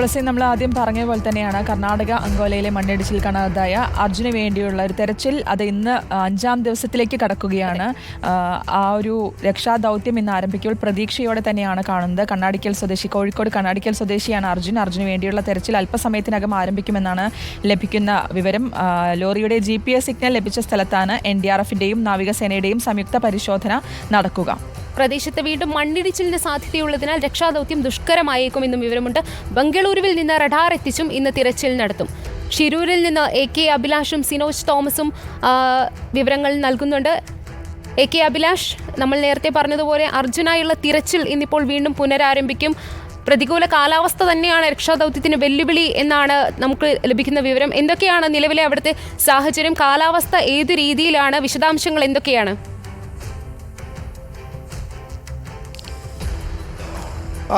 തുളസി നമ്മൾ ആദ്യം പറഞ്ഞ പോലെ തന്നെയാണ് കർണാടക അങ്കോലയിലെ മണ്ണിടിച്ചിൽ കാണാതായ അർജുന് വേണ്ടിയുള്ള ഒരു തെരച്ചിൽ അത് ഇന്ന് അഞ്ചാം ദിവസത്തിലേക്ക് കടക്കുകയാണ്. ആ, ഒരു രക്ഷാദൗത്യം ഇന്ന് ആരംഭിക്കുമ്പോൾ പ്രതീക്ഷയോടെ തന്നെയാണ് കാണുന്നത്. കണ്ണാടിക്കൽ സ്വദേശി കോഴിക്കോട് കണ്ണാടിക്കൽ സ്വദേശിയാണ് അർജുൻ. അർജുന് വേണ്ടിയുള്ള തെരച്ചിൽ അല്പസമയത്തിനകം ആരംഭിക്കുമെന്നാണ് ലഭിക്കുന്ന വിവരം. ലോറിയുടെ ജി സിഗ്നൽ ലഭിച്ച സ്ഥലത്താണ് എൻ ഡി ആർ എഫിന്റെയും നാവികസേനയുടെയും സംയുക്ത പരിശോധന നടക്കുക. പ്രദേശത്ത് വീണ്ടും മണ്ണിടിച്ചിലിന് സാധ്യതയുള്ളതിനാൽ രക്ഷാദൗത്യം ദുഷ്കരമായേക്കുമെന്നും വിവരമുണ്ട്. ബംഗളൂരുവിൽ നിന്ന് റഡാർ എത്തിച്ചും ഇന്ന് തിരച്ചിൽ നടത്തും. ഷിരൂരിൽ നിന്ന് എ കെ അഭിലാഷും സിനോജ് തോമസും വിവരങ്ങൾ നൽകുന്നുണ്ട്. എ കെ അഭിലാഷ് നമ്മൾ നേരത്തെ പറഞ്ഞതുപോലെ അർജുനായുള്ള തിരച്ചിൽ ഇന്നിപ്പോൾ വീണ്ടും പുനരാരംഭിക്കും. പ്രതികൂല കാലാവസ്ഥ തന്നെയാണ് രക്ഷാദൗത്യത്തിന് വെല്ലുവിളി എന്നാണ് നമുക്ക് ലഭിക്കുന്ന വിവരം. എന്തൊക്കെയാണ് നിലവിലെ അവിടുത്തെ സാഹചര്യം? കാലാവസ്ഥ ഏത് രീതിയിലാണ്? വിശദാംശങ്ങൾ എന്തൊക്കെയാണ്?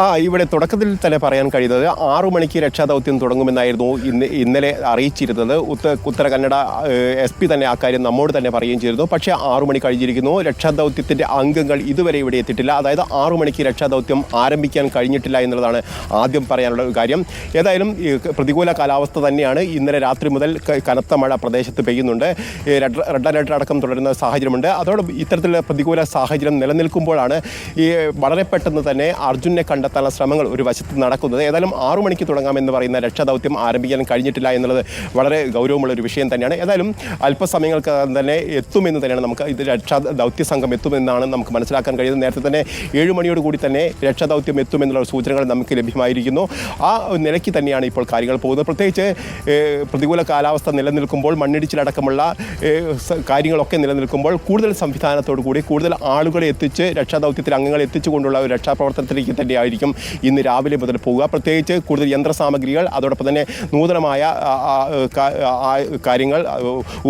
ആ ഇവിടെ തുടക്കത്തിൽ തന്നെ പറയാൻ കഴിയുന്നത് ആറു മണിക്ക് രക്ഷാദൗത്യം തുടങ്ങുമെന്നായിരുന്നു ഇന്ന് ഇന്നലെ അറിയിച്ചിരുന്നത്. ഉത്ത ഉത്തര കന്നഡ എസ് പി തന്നെ അക്കാര്യം നമ്മോട് തന്നെ പറയുകയും ചെയ്തിരുന്നു. പക്ഷേ ആറു മണി കഴിഞ്ഞിരിക്കുന്നു. രക്ഷാദൗത്യത്തിന്റെ അംഗങ്ങൾ ഇതുവരെ ഇവിടെ എത്തിയിട്ടില്ല. അതായത് ആറു മണിക്ക് രക്ഷാദൗത്യം ആരംഭിക്കാൻ കഴിഞ്ഞിട്ടില്ല എന്നുള്ളതാണ് ആദ്യം പറയാനുള്ള ഒരു കാര്യം. ഏതായാലും പ്രതികൂല കാലാവസ്ഥ തന്നെയാണ് ഇന്നലെ രാത്രി മുതൽ കനത്ത മഴ പ്രദേശത്ത് പെയ്യുന്നുണ്ട്. റെഡ് അലർട്ട് അടക്കം തുടരുന്ന സാഹചര്യമുണ്ട്. അതോടെ ഇത്തരത്തിലുള്ള പ്രതികൂല സാഹചര്യം നിലനിൽക്കുമ്പോഴാണ് ഈ വളരെ പെട്ടെന്ന് തന്നെ അർജുനെ കണ്ടെത്താനുള്ള ശ്രമങ്ങൾ ഒരു വശത്ത് നടക്കുന്നത്. ഏതായാലും ആറു മണിക്ക് തുടങ്ങാമെന്ന് പറയുന്ന രക്ഷാദൗത്യം ആരംഭിക്കാൻ കഴിഞ്ഞിട്ടില്ല എന്നുള്ളത് വളരെ ഗൗരവമുള്ള ഒരു വിഷയം തന്നെയാണ്. ഏതായാലും അല്പസമയങ്ങൾക്ക് തന്നെ എത്തുമെന്ന് തന്നെയാണ് നമുക്ക് ഇത് രക്ഷാ ദൗത്യ സംഘം എത്തുമെന്നാണ് നമുക്ക് മനസ്സിലാക്കാൻ കഴിയുന്നത്. നേരത്തെ തന്നെ ഏഴ് മണിയോട് കൂടി തന്നെ രക്ഷാദൗത്യം എത്തുമെന്നുള്ള സൂചനകൾ നമുക്ക് ലഭ്യമായിരിക്കുന്നു. ആ നിലയ്ക്ക് തന്നെയാണ് ഇപ്പോൾ കാര്യങ്ങൾ പോകുന്നത്. പ്രത്യേകിച്ച് പ്രതികൂല കാലാവസ്ഥ നിലനിൽക്കുമ്പോൾ മണ്ണിടിച്ചിലടക്കമുള്ള കാര്യങ്ങളൊക്കെ നിലനിൽക്കുമ്പോൾ കൂടുതൽ സംവിധാനത്തോടു കൂടി കൂടുതൽ ആളുകളെ എത്തിച്ച് രക്ഷാദൗത്യത്തിൽ അംഗങ്ങളെ എത്തിച്ചുകൊണ്ടുള്ള ഒരു രക്ഷാപ്രവർത്തനത്തിലേക്ക് തന്നെയായിരിക്കും ഇന്ന് രാവിലെ മുതൽ പോവുക. പ്രത്യേകിച്ച് കൂടുതൽ യന്ത്രസാമഗ്രികൾ അതോടൊപ്പം തന്നെ നൂതനമായ കാര്യങ്ങൾ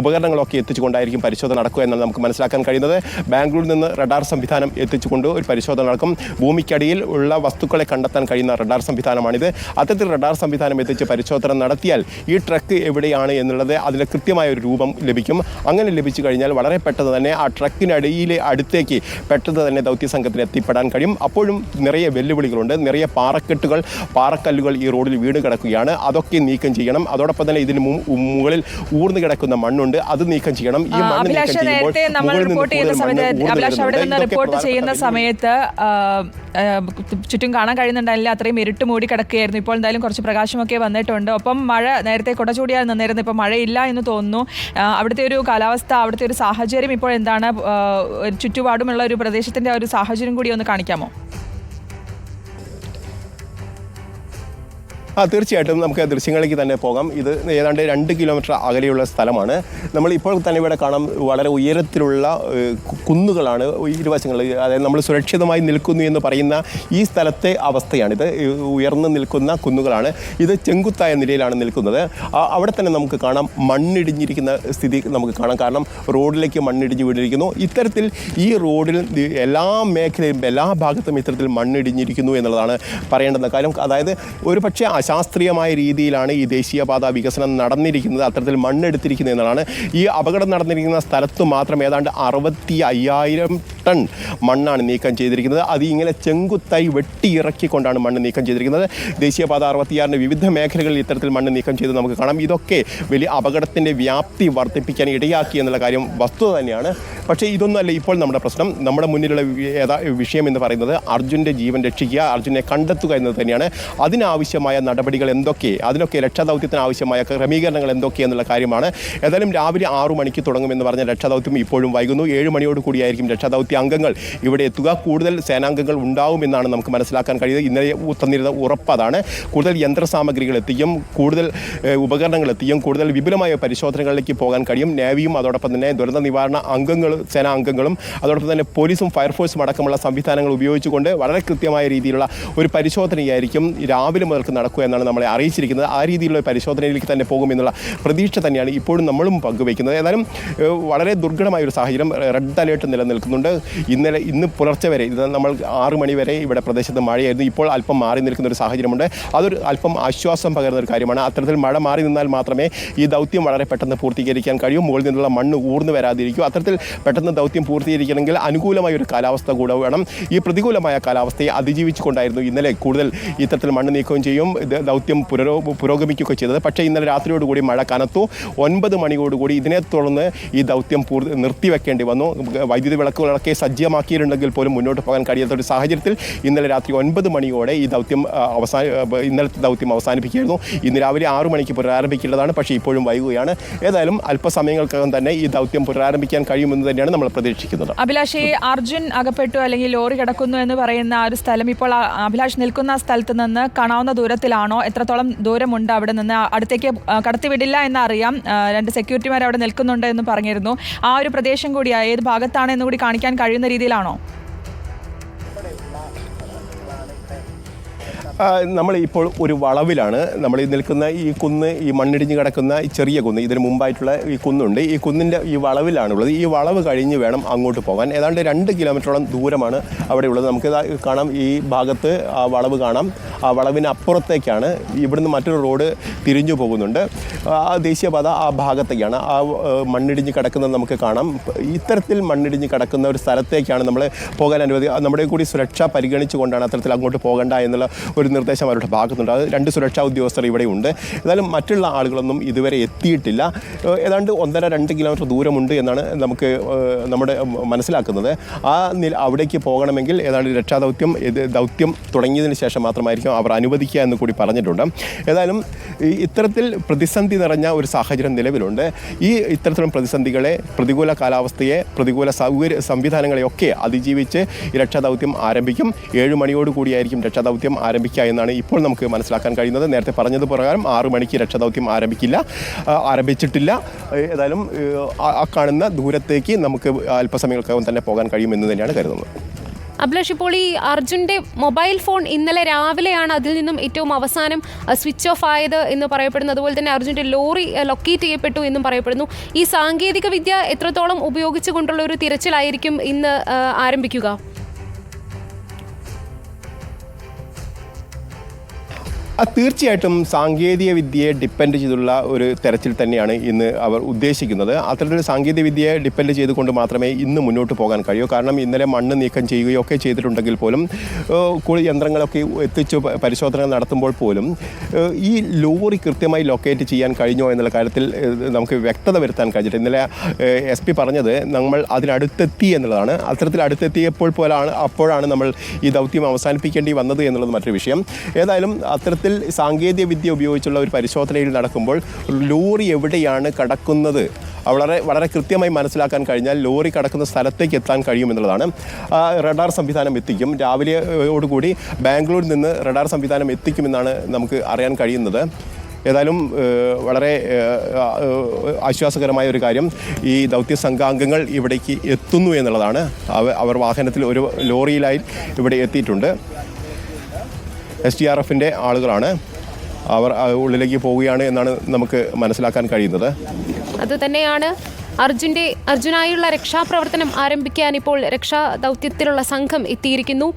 ഉപകരണങ്ങളൊക്കെ എത്തിച്ചുകൊണ്ടായിരിക്കും പരിശോധന നടക്കുക എന്നാണ് നമുക്ക് മനസ്സിലാക്കാൻ കഴിയുന്നത്. ബാംഗ്ലൂരിൽ നിന്ന് റഡാർ സംവിധാനം എത്തിച്ചുകൊണ്ട് ഒരു പരിശോധന നടക്കും. ഭൂമിക്കടിയിൽ ഉള്ള വസ്തുക്കളെ കണ്ടെത്താൻ കഴിയുന്ന റഡാർ സംവിധാനമാണിത്. അത്തരത്തിൽ റഡാർ സംവിധാനം എത്തിച്ച് പരിശോധന നടത്തിയാൽ ഈ ട്രക്ക് എവിടെയാണ് എന്നുള്ളത് അതിന് കൃത്യമായ ഒരു രൂപം ലഭിക്കും. അങ്ങനെ ലഭിച്ചു കഴിഞ്ഞാൽ വളരെ പെട്ടെന്ന് തന്നെ ആ ട്രക്കിനടിയിലെ അടുത്തേക്ക് പെട്ടെന്ന് തന്നെ ദൗത്യ സംഘത്തിന് എത്തിപ്പെടാൻ കഴിയും. അപ്പോഴും നിറയെ വെല്ലുവിളികളുണ്ട് നിറയെ പാറക്കെട്ടുകൾ പാറക്കല്ലുകൾ ഈ റോഡിൽ വീണ് കിടക്കുകയാണ്. അതൊക്കെ നീക്കം ചെയ്യണം. അതോടൊപ്പം തന്നെ ഇതിന് മുകളിൽ ഊർന്നു കിടക്കുന്ന മണ്ണുണ്ട്. അത് നീക്കം ചെയ്യണം. ഈ മണ്ണ് നീക്കം ചെയ്യുമ്പോൾ നമ്മൾ റിപ്പോർട്ട് ചെയ്യുന്ന സമയത്ത് ചുറ്റും കാണാൻ കഴിയുന്നുണ്ടായില്ല അത്രയും ഇരുട്ട് മൂടി കിടക്കുകയായിരുന്നു. ഇപ്പോൾ എന്തായാലും കുറച്ച് പ്രകാശമൊക്കെ വന്നിട്ടുണ്ട്. ഒപ്പം മഴ നേരത്തെ കുടചൂടിയാൽ നിന്നിരുന്നു. ഇപ്പോൾ മഴയില്ല എന്ന് തോന്നുന്നു. അവിടുത്തെ ഒരു കാലാവസ്ഥ അവിടുത്തെ ഒരു സാഹചര്യം ഇപ്പോൾ എന്താണ്? ചുറ്റുപാടുമുള്ള ഒരു പ്രദേശത്തിന്റെ ഒരു സാഹചര്യം കൂടി ഒന്ന് കാണിക്കാമോ? ആ തീർച്ചയായിട്ടും നമുക്ക് ദൃശ്യങ്ങളിലേക്ക് തന്നെ പോകാം. ഇത് ഏതാണ്ട് രണ്ട് കിലോമീറ്റർ അകലെയുള്ള സ്ഥലമാണ്. നമ്മൾ ഇപ്പോൾ തന്നെ ഇവിടെ കാണാം വളരെ ഉയരത്തിലുള്ള കുന്നുകളാണ് ഇരുവശങ്ങളിൽ. അതായത് നമ്മൾ സുരക്ഷിതമായി നിൽക്കുന്നു എന്ന് പറയുന്ന ഈ സ്ഥലത്തെ അവസ്ഥയാണിത്. ഉയർന്നു നിൽക്കുന്ന കുന്നുകളാണ്. ഇത് ചെങ്കുത്തായ നിലയിലാണ് നിൽക്കുന്നത്. അവിടെ തന്നെ നമുക്ക് കാണാം മണ്ണിടിഞ്ഞിരിക്കുന്ന സ്ഥിതി നമുക്ക് കാണാം. കാരണം റോഡിലേക്ക് മണ്ണിടിഞ്ഞ് വീണിരിക്കുന്നു. ഇത്തരത്തിൽ ഈ റോഡിൽ എല്ലാ മേഖലയും എല്ലാ ഭാഗത്തും ഇത്തരത്തിൽ മണ്ണിടിഞ്ഞിരിക്കുന്നു എന്നുള്ളതാണ് പറയേണ്ടുന്ന കാര്യം. അതായത് ഒരു പക്ഷേ അശാസ്ത്രീയമായ രീതിയിലാണ് ഈ ദേശീയപാത വികസനം നടന്നിരിക്കുന്നത് അത്തരത്തിൽ മണ്ണെടുത്തിരിക്കുന്നത് എന്നതാണ് ഈ അപകടം നടന്നിരിക്കുന്ന സ്ഥലത്ത് മാത്രം ഏതാണ്ട് അറുപത്തി അയ്യായിരം ടൺ മണ്ണാണ് നീക്കം ചെയ്തിരിക്കുന്നത്. അത് ഇങ്ങനെ ചെങ്കുത്തായി വെട്ടിയിറക്കിക്കൊണ്ടാണ് മണ്ണ് നീക്കം ചെയ്തിരിക്കുന്നത്. ദേശീയപാത അറുപത്തിയാറിന്റെ വിവിധ മേഖലകളിൽ ഇത്തരത്തിൽ മണ്ണ് നീക്കം ചെയ്ത് നമുക്ക് കാണാം. ഇതൊക്കെ വലിയ അപകടത്തിന്റെ വ്യാപ്തി വർദ്ധിപ്പിക്കാൻ ഇടയാക്കി എന്നുള്ള കാര്യം വസ്തുത തന്നെയാണ്. പക്ഷേ ഇതൊന്നുമല്ല ഇപ്പോൾ നമ്മുടെ പ്രശ്നം. നമ്മുടെ മുന്നിലുള്ള വിഷയം എന്ന് പറയുന്നത് അർജുന്റെ ജീവൻ രക്ഷിക്കുക അർജുനെ കണ്ടെത്തുക എന്നത് തന്നെയാണ്. അതിനാവശ്യമായ നടപടികൾ എന്തൊക്കെ അതിനൊക്കെ രക്ഷാദൗത്യത്തിന് ആവശ്യമായ ക്രമീകരണങ്ങൾ എന്തൊക്കെ എന്നുള്ള കാര്യമാണ്. ഏതായാലും രാവിലെ ആറു മണിക്ക് തുടങ്ങുമെന്ന് പറഞ്ഞ രക്ഷാദൗത്യം ഇപ്പോഴും വൈകുന്നു. ഏഴ് മണിയോട് കൂടിയായിരിക്കും രക്ഷാദൗത്യ. അംഗങ്ങൾ ഇവിടെ എത്തുക. കൂടുതൽ സേനാംഗങ്ങൾ ഉണ്ടാവുമെന്നാണ് നമുക്ക് മനസ്സിലാക്കാൻ കഴിയുന്നത്. ഇന്നലെ തന്നിരുന്ന ഉറപ്പ് അതാണ്. കൂടുതൽ യന്ത്രസാമഗ്രികൾ എത്തിക്കും കൂടുതൽ ഉപകരണങ്ങൾ എത്തിക്കും കൂടുതൽ വിപുലമായ പരിശോധനകളിലേക്ക് പോകാൻ കഴിയും. നേവിയും അതോടൊപ്പം തന്നെ ദുരന്ത നിവാരണ അംഗങ്ങൾ സേനാ അംഗങ്ങളും അതോടൊപ്പം തന്നെ പോലീസും ഫയർഫോഴ്സും അടക്കമുള്ള സംവിധാനങ്ങൾ ഉപയോഗിച്ചുകൊണ്ട് വളരെ കൃത്യമായ രീതിയിലുള്ള ഒരു പരിശോധനയായിരിക്കും രാവിലെ മുതൽക്ക് നടക്കുക എന്നാണ് നമ്മളെ അറിയിച്ചിരിക്കുന്നത്. ആ രീതിയിലുള്ള പരിശോധനയിലേക്ക് തന്നെ പോകുമെന്നുള്ള പ്രതീക്ഷ തന്നെയാണ് ഇപ്പോഴും നമ്മളും പങ്കുവയ്ക്കുന്നത്. ഏതായാലും വളരെ ദുർഘടമായ ഒരു സാഹചര്യം റെഡ് അലേർട്ട് നിലനിൽക്കുന്നുണ്ട്. ഇന്നലെ ഇന്ന് പുലർച്ചെ വരെ ഇത് നമ്മൾ ആറ് മണി വരെ ഇവിടെ പ്രദേശത്ത് മഴയായിരുന്നു. ഇപ്പോൾ അല്പം മാറി നിൽക്കുന്ന ഒരു സാഹചര്യമുണ്ട്. അതൊരു അല്പം ആശ്വാസം പകരുന്ന ഒരു കാര്യമാണ്. അത്തരത്തിൽ മഴ മാറി നിന്നാൽ മാത്രമേ ഈ ദൗത്യം വളരെ പെട്ടെന്ന് പൂർത്തീകരിക്കാൻ കഴിയൂ. മുകളിൽ നിന്നുള്ള മണ്ണ് ഊർന്നു വരാതിരിക്കൂ. അത്തരത്തിൽ പെട്ടെന്ന് ദൗത്യം പൂർത്തീകരിക്കണമെങ്കിൽ അനുകൂലമായ ഒരു കാലാവസ്ഥ കൂടെ വേണം. ഈ പ്രതികൂലമായ കാലാവസ്ഥയെ അതിജീവിച്ചുകൊണ്ടായിരുന്നു ഇന്നലെ കൂടുതൽ ഇത്തരത്തിൽ മണ്ണ് നീക്കുകയും ചെയ്യും. ദൗത്യം പുനരോ പുരോഗമിക്കുകയൊക്കെ ചെയ്തത്. പക്ഷേ ഇന്നലെ രാത്രിയോടുകൂടി മഴ കനത്തു. ഒൻപത് മണിയോടുകൂടി ഇതിനെ തുടർന്ന് ഈ ദൗത്യം പൂർ നിർത്തിവെക്കേണ്ടി വന്നു. വൈദ്യുതി വിളക്കുകളൊക്കെ സജ്ജമാക്കിയിട്ടുണ്ടെങ്കിൽ പോലും മുന്നോട്ട് പോകാൻ കഴിയാത്ത ഒരു സാഹചര്യത്തിൽ ഇന്നലെ രാത്രി ഒൻപത് മണിയോടെ ഈ ദൗത്യം അവസാന ഇന്നലത്തെ ദൗത്യം അവസാനിപ്പിക്കുകയായിരുന്നു. ഇന്ന് രാവിലെ ആറു മണിക്ക് പുനരാരംഭിക്കേണ്ടതാണ്. പക്ഷേ ഇപ്പോഴും വൈകുകയാണ്. ഏതായാലും അല്പസമയങ്ങൾക്കകം തന്നെ ഈ ദൗത്യം പുനരാരംഭിക്കാൻ കഴിയുമെന്ന് തന്നെയാണ് നമ്മൾ പ്രതീക്ഷിക്കുന്നത്. അഭിലാഷ് അർജുൻ അകപ്പെട്ടു അല്ലെങ്കിൽ ലോറി കിടക്കുന്നു എന്ന് പറയുന്ന ആ ഒരു സ്ഥലം ഇപ്പോൾ അഭിലാഷ് നിൽക്കുന്ന സ്ഥലത്ത് നിന്ന് കാണാവുന്ന ദൂരത്തിലാണോ? എത്രത്തോളം ദൂരമുണ്ട് അവിടെ നിന്ന്? അടുത്തേക്ക് കടത്തിവിടില്ല എന്നറിയാം. രണ്ട് സെക്യൂരിറ്റിമാർ അവിടെ നിൽക്കുന്നുണ്ട് എന്ന് പറഞ്ഞിരുന്നു. ആ ഒരു പ്രദേശം കൂടി ഏത് ഭാഗത്താണ് എന്ന് കൂടി കാണിക്കാൻ കഴിയുന്ന രീതിയിലാണോ? നമ്മൾ ഇപ്പോൾ ഒരു വളവിലാണ്. നമ്മൾ ഈ നിൽക്കുന്ന ഈ കുന്ന് ഈ മണ്ണിടിഞ്ഞ് കിടക്കുന്ന ഈ ചെറിയ കുന്ന് ഇതിന് മുമ്പായിട്ടുള്ള ഈ കുന്നുണ്ട്. ഈ കുന്നിന്റെ ഈ വളവിലാണുള്ളത്. ഈ വളവ് കഴിഞ്ഞ് വേണം അങ്ങോട്ട് പോകാൻ. ഏതാണ്ട് രണ്ട് കിലോമീറ്ററോളം ദൂരമാണ് അവിടെ ഉള്ളത്. നമുക്ക് കാണാം ഈ ഭാഗത്ത് ആ വളവ് കാണാം. ആ വളവിന് അപ്പുറത്തേക്കാണ് ഇവിടുന്ന് മറ്റൊരു റോഡ് തിരിഞ്ഞു പോകുന്നുണ്ട്. ആ ദേശീയപാത ആ ഭാഗത്തേക്കാണ്. ആ മണ്ണിടിഞ്ഞ് കിടക്കുന്നത് നമുക്ക് കാണാം. ഇത്തരത്തിൽ മണ്ണിടിഞ്ഞ് കിടക്കുന്ന ഒരു സ്ഥലത്തേക്കാണ് നമ്മൾ പോകാൻ അനുവദിക്കുക നമ്മുടെ കൂടി സുരക്ഷ പരിഗണിച്ചുകൊണ്ടാണ് അത്തരത്തിൽ അങ്ങോട്ട് പോകണ്ട എന്നുള്ള ഒരു നിർദ്ദേശം അവരുടെ ഭാഗത്തുണ്ട്. അത് രണ്ട് സുരക്ഷാ ഉദ്യോഗസ്ഥർ ഇവിടെയുണ്ട് എന്നാലും മറ്റുള്ള ആളുകളൊന്നും ഇതുവരെ എത്തിയിട്ടില്ല. ഏതാണ്ട് ഒന്നര രണ്ട് കിലോമീറ്റർ ദൂരമുണ്ട് എന്നാണ് നമുക്ക് നമ്മുടെ മനസ്സിലാക്കുന്നത്. ആ നില അവിടേക്ക് പോകണമെങ്കിൽ ഏതാണ്ട് രക്ഷാദൗത്യം ദൗത്യം തുടങ്ങിയതിന് ശേഷം മാത്രമായിരിക്കും അവർ അനുവദിക്കുക എന്ന് കൂടി പറഞ്ഞിട്ടുണ്ട്. ഏതായാലും ഇത്തരത്തിൽ പ്രതിസന്ധി നിറഞ്ഞ ഒരു സാഹചര്യം നിലവിലുണ്ട്. ഈ ഇത്തരത്തിലുള്ള പ്രതിസന്ധികളെ പ്രതികൂല കാലാവസ്ഥയെ പ്രതികൂല സൗകര്യ സംവിധാനങ്ങളെയൊക്കെ അതിജീവിച്ച് ഈ രക്ഷാദൗത്യം ആരംഭിക്കും. ഏഴ് മണിയോട് കൂടിയായിരിക്കും രക്ഷാദൗത്യം ആരംഭിക്കുക എന്നാണ് ഇപ്പോൾ നമുക്ക് മനസ്സിലാക്കാൻ കഴിയുന്നത്. നേരത്തെ പറഞ്ഞത് പ്രകാരം ആറു മണിക്ക് രക്ഷാദൗത്യം ആരംഭിക്കില്ല. ആരംഭിച്ചിട്ടില്ല. ഏതായാലും ആ കാണുന്ന ദൂരത്തേക്ക് നമുക്ക് അല്പസമയങ്ങൾക്കകം തന്നെ പോകാൻ കഴിയുമെന്ന് തന്നെയാണ് കരുതുന്നത്. അഭിലാഷ് ഇപ്പോൾ ഈ അർജുന്റെ മൊബൈൽ ഫോൺ ഇന്നലെ രാവിലെയാണ് അതിൽ നിന്നും ഏറ്റവും അവസാനം സ്വിച്ച് ഓഫ് ആയത് എന്ന് പറയപ്പെടുന്നു. അതുപോലെ തന്നെ അർജുന്റെ ലോറി ലൊക്കേറ്റ് ചെയ്യപ്പെട്ടു എന്നും പറയപ്പെടുന്നു. ഈ സാങ്കേതിക വിദ്യ എത്രത്തോളം ഉപയോഗിച്ചുകൊണ്ടുള്ള ഒരു തിരച്ചിലായിരിക്കും ഇന്ന് ആരംഭിക്കുക? തീർച്ചയായിട്ടും സാങ്കേതിക വിദ്യയെ ഡിപ്പെൻഡ് ചെയ്തുള്ള ഒരു തെരച്ചിൽ തന്നെയാണ് ഇന്ന് അവർ ഉദ്ദേശിക്കുന്നത്. അത്തരത്തിലൊരു സാങ്കേതിക വിദ്യയെ ഡിപ്പെൻഡ് ചെയ്തുകൊണ്ട് മാത്രമേ ഇന്ന് മുന്നോട്ട് പോകാൻ കഴിയൂ. കാരണം ഇന്നലെ മണ്ണ് നീക്കം ചെയ്യുകയോ ഒക്കെ ചെയ്തിട്ടുണ്ടെങ്കിൽ പോലും കൂടുതൽ യന്ത്രങ്ങളൊക്കെ എത്തിച്ച് പരിശോധന നടത്തുമ്പോൾ പോലും ഈ ലോറി കൃത്യമായി ലൊക്കേറ്റ് ചെയ്യാൻ കഴിഞ്ഞോ എന്നുള്ള കാര്യത്തിൽ നമുക്ക് വ്യക്തത വരുത്താൻ കഴിഞ്ഞിട്ട് ഇന്നലെ എസ് പി പറഞ്ഞത് നമ്മൾ അതിനടുത്തെത്തി എന്നുള്ളതാണ്. അത്തരത്തിൽ അടുത്തെത്തിയപ്പോൾ പോലാണ് അപ്പോഴാണ് നമ്മൾ ഈ ദൗത്യം അവസാനിപ്പിക്കേണ്ടി വന്നത് എന്നുള്ളത് മറ്റൊരു വിഷയം. ഏതായാലും അത്തരത്തിൽ സാങ്കേതിക വിദ്യ ഉപയോഗിച്ചുള്ള ഒരു പരിശോധനയിൽ നടക്കുമ്പോൾ ലോറി എവിടെയാണ് കടക്കുന്നത്? വളരെ വളരെ കൃത്യമായി മനസ്സിലാക്കാൻ കഴിഞ്ഞാൽ ലോറി കടക്കുന്ന സ്ഥലത്തേക്ക് എത്താൻ കഴിയുമെന്നുള്ളതാണ് റഡാർ സംവിധാനം എത്തിക്കും. രാവിലെയോടുകൂടി ബാംഗ്ലൂരിൽ നിന്ന് റഡാർ സംവിധാനം എത്തിക്കുമെന്നാണ് നമുക്ക് അറിയാൻ കഴിയുന്നത്. ഏതായാലും വളരെ ആശ്വാസകരമായ ഒരു കാര്യം. ഈ ദൗത്യ സംഘാംഗങ്ങൾ ഇവിടേക്ക് എത്തുന്നു എന്നുള്ളതാണ്. അവർ വാഹനത്തിൽ ഒരു ലോറിയിലായി ഇവിടെ എത്തിയിട്ടുണ്ട്. എസ് ടി ആർ എഫിന്റെ ആളുകളാണ് അവർ ഉള്ളിലേക്ക് പോവുകയാണ് എന്നാണ് നമുക്ക് മനസ്സിലാക്കാൻ കഴിയുന്നത്. അത് തന്നെയാണ്. അർജുന്റെ അർജുനായുള്ള രക്ഷാപ്രവർത്തനം ആരംഭിക്കാൻ ഇപ്പോൾ രക്ഷാ ദൗത്യത്തിലുള്ള സംഘം എത്തിയിരിക്കുന്നു.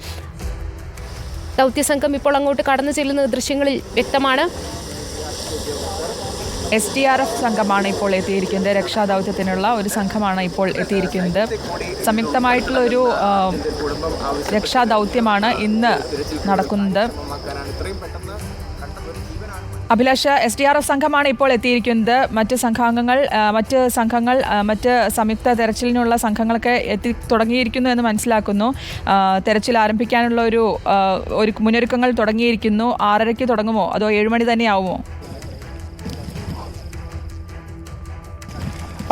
ദൗത്യ സംഘം ഇപ്പോൾ അങ്ങോട്ട് കടന്നു ചെല്ലുന്ന ദൃശ്യങ്ങളിൽ വ്യക്തമാണ്. എസ് ഡി ആർ എഫ് സംഘമാണ് ഇപ്പോൾ എത്തിയിരിക്കുന്നത്. രക്ഷാദൗത്യത്തിനുള്ള ഒരു സംഘമാണ് ഇപ്പോൾ എത്തിയിരിക്കുന്നത്. സംയുക്തമായിട്ടുള്ള ഒരു രക്ഷാദൗത്യമാണ് ഇന്ന് നടക്കുന്നത്. Abhilash S D R F സംഘമാണ് ഇപ്പോൾ എത്തിയിരിക്കുന്നത്. മറ്റ് സംഘാംഗങ്ങൾ മറ്റ് സംഘങ്ങൾ മറ്റ് സംയുക്ത തെരച്ചിലിനുള്ള സംഘങ്ങളൊക്കെ എത്തി തുടങ്ങിയിരിക്കുന്നു എന്ന് മനസ്സിലാക്കുന്നു. തെരച്ചിൽ ആരംഭിക്കാനുള്ള ഒരു ഒരു മുന്നൊരുക്കങ്ങൾ തുടങ്ങിയിരിക്കുന്നു. ആറരയ്ക്ക് തുടങ്ങുമോ? അതോ ഏഴുമണി തന്നെയാവുമോ?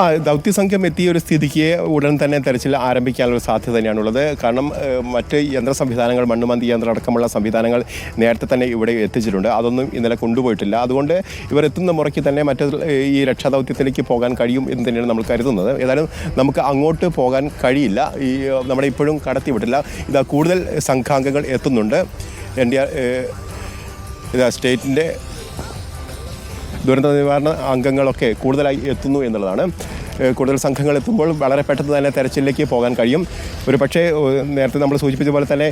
ആ ദൗത്യസംഘം എത്തിയ ഒരു സ്ഥിതിക്ക് ഉടൻ തന്നെ തെരച്ചിൽ ആരംഭിക്കാനുള്ള സാധ്യത തന്നെയാണുള്ളത്. കാരണം മറ്റ് യന്ത്ര സംവിധാനങ്ങൾ മണ്ണുമന്തി യന്ത്രം അടക്കമുള്ള സംവിധാനങ്ങൾ നേരത്തെ തന്നെ ഇവിടെ എത്തിച്ചിട്ടുണ്ട്. അതൊന്നും ഇന്നലെ കൊണ്ടുപോയിട്ടില്ല. അതുകൊണ്ട് ഇവർ എത്തുന്ന മുറയ്ക്ക് തന്നെ മറ്റ് ഈ രക്ഷാദൗത്യത്തിലേക്ക് പോകാൻ കഴിയും എന്ന് തന്നെയാണ് നമ്മൾ കരുതുന്നത്. ഏതായാലും നമുക്ക് അങ്ങോട്ട് പോകാൻ കഴിയില്ല. ഈ നമ്മുടെ ഇപ്പോഴും കടത്തിവിട്ടില്ല. ഇതാ കൂടുതൽ സംഘാംഗങ്ങൾ എത്തുന്നുണ്ട്. എൻ ഡി ആർ ഇതാ സ്റ്റേറ്റിന്റെ ദുരന്ത നിവാരണ അംഗങ്ങളൊക്കെ കൂടുതലായി എത്തുന്നു എന്നുള്ളതാണ്. കൂടുതൽ സംഘങ്ങൾ എത്തുമ്പോൾ വളരെ പെട്ടെന്ന് തന്നെ തെരച്ചിലേക്ക് പോകാൻ കഴിയും. ഒരു പക്ഷേ നേരത്തെ നമ്മൾ സൂചിപ്പിച്ച പോലെ തന്നെ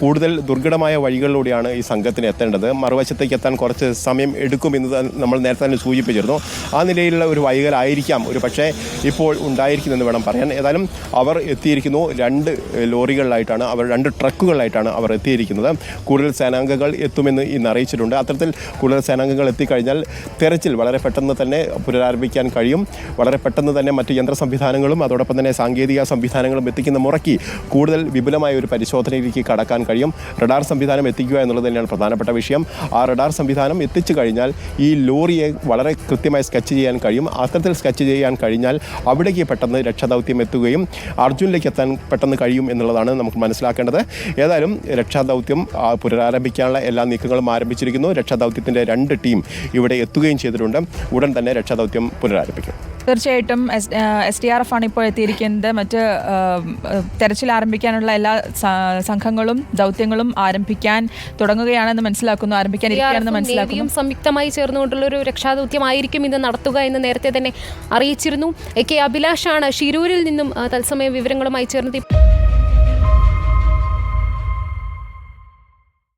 കൂടുതൽ ദുർഘടമായ വഴികളിലൂടെയാണ് ഈ സംഘത്തിന് എത്തേണ്ടത്. മറുവശത്തേക്ക് എത്താൻ കുറച്ച് സമയം എടുക്കുമെന്ന് നമ്മൾ നേരത്തെ തന്നെ സൂചിപ്പിച്ചിരുന്നു. ആ നിലയിലുള്ള ഒരു വൈകലായിരിക്കാം ഒരു പക്ഷേ ഇപ്പോൾ ഉണ്ടായിരിക്കുമെന്ന് വേണം പറയാൻ. ഏതായാലും അവർ എത്തിയിരിക്കുന്നു. രണ്ട് ലോറികളിലായിട്ടാണ് അവർ രണ്ട് ട്രക്കുകളിലായിട്ടാണ് അവർ എത്തിയിരിക്കുന്നത്. കൂടുതൽ സേനാംഗങ്ങൾ എത്തുമെന്ന് ഇന്ന് അറിയിച്ചിട്ടുണ്ട്. അത്തരത്തിൽ കൂടുതൽ സേനാംഗങ്ങൾ എത്തിക്കഴിഞ്ഞാൽ തെരച്ചിൽ വളരെ പെട്ടെന്ന് തന്നെ പുനരാരംഭിക്കാൻ കഴിയും. വളരെ പെട്ടെന്ന് തന്നെ മറ്റ് യന്ത്ര സംവിധാനങ്ങളും അതോടൊപ്പം തന്നെ സാങ്കേതിക സംവിധാനങ്ങളും എത്തിക്കുന്ന മുറയ്ക്ക് കൂടുതൽ വിപുലമായ ഒരു പരിശോധനയിലേക്ക് കടക്കാൻ കഴിയും. റഡാർ സംവിധാനം എത്തിക്കുക എന്നുള്ളത് തന്നെയാണ് പ്രധാനപ്പെട്ട വിഷയം. ആ റഡാർ സംവിധാനം എത്തിച്ചു കഴിഞ്ഞാൽ ഈ ലോറിയെ വളരെ കൃത്യമായി സ്കെച്ച് ചെയ്യാൻ കഴിയും. അത്തരത്തിൽ സ്കെച്ച് ചെയ്യാൻ കഴിഞ്ഞാൽ അവിടേക്ക് പെട്ടെന്ന് രക്ഷാദൗത്യം എത്തുകയും അർജുനിലേക്ക് എത്താൻ പെട്ടെന്ന് കഴിയും എന്നുള്ളതാണ് നമുക്ക് മനസ്സിലാക്കേണ്ടത്. ഏതായാലും രക്ഷാദൗത്യം പുനരാരംഭിക്കാനുള്ള എല്ലാ നീക്കങ്ങളും ആരംഭിച്ചിരിക്കുന്നു. രക്ഷാദൗത്യത്തിന്റെ രണ്ട് ടീം ഇവിടെ എത്തുകയും ചെയ്തിട്ടുണ്ട്. ഉടൻ തന്നെ രക്ഷാദൗത്യം പുനരാരംഭിക്കും. തീർച്ചയായിട്ടും S S D R F ആണ് ഇപ്പോൾ എത്തിയിരിക്കുന്നത്. മറ്റ് തെരച്ചിൽ ആരംഭിക്കാനുള്ള എല്ലാ സംഘങ്ങളും ദൗത്യങ്ങളും ആരംഭിക്കാൻ തുടങ്ങുകയാണെന്ന് മനസ്സിലാക്കുന്നു ആരംഭിക്കാൻ ഇരിക്കുകയാണെന്ന് മനസ്സിലാക്കുന്നു. സംയുക്തമായി ചേർന്നുകൊണ്ടുള്ള ഒരു രക്ഷാദൗത്യമായിരിക്കും ഇത് നടത്തുക എന്ന് നേരത്തെ തന്നെ അറിയിച്ചിരുന്നു. എ കെ അഭിലാഷാണ് ഷിരൂരിൽ നിന്നും തത്സമയം തത്സമയ വിവരങ്ങളുമായി ചേർന്നത്.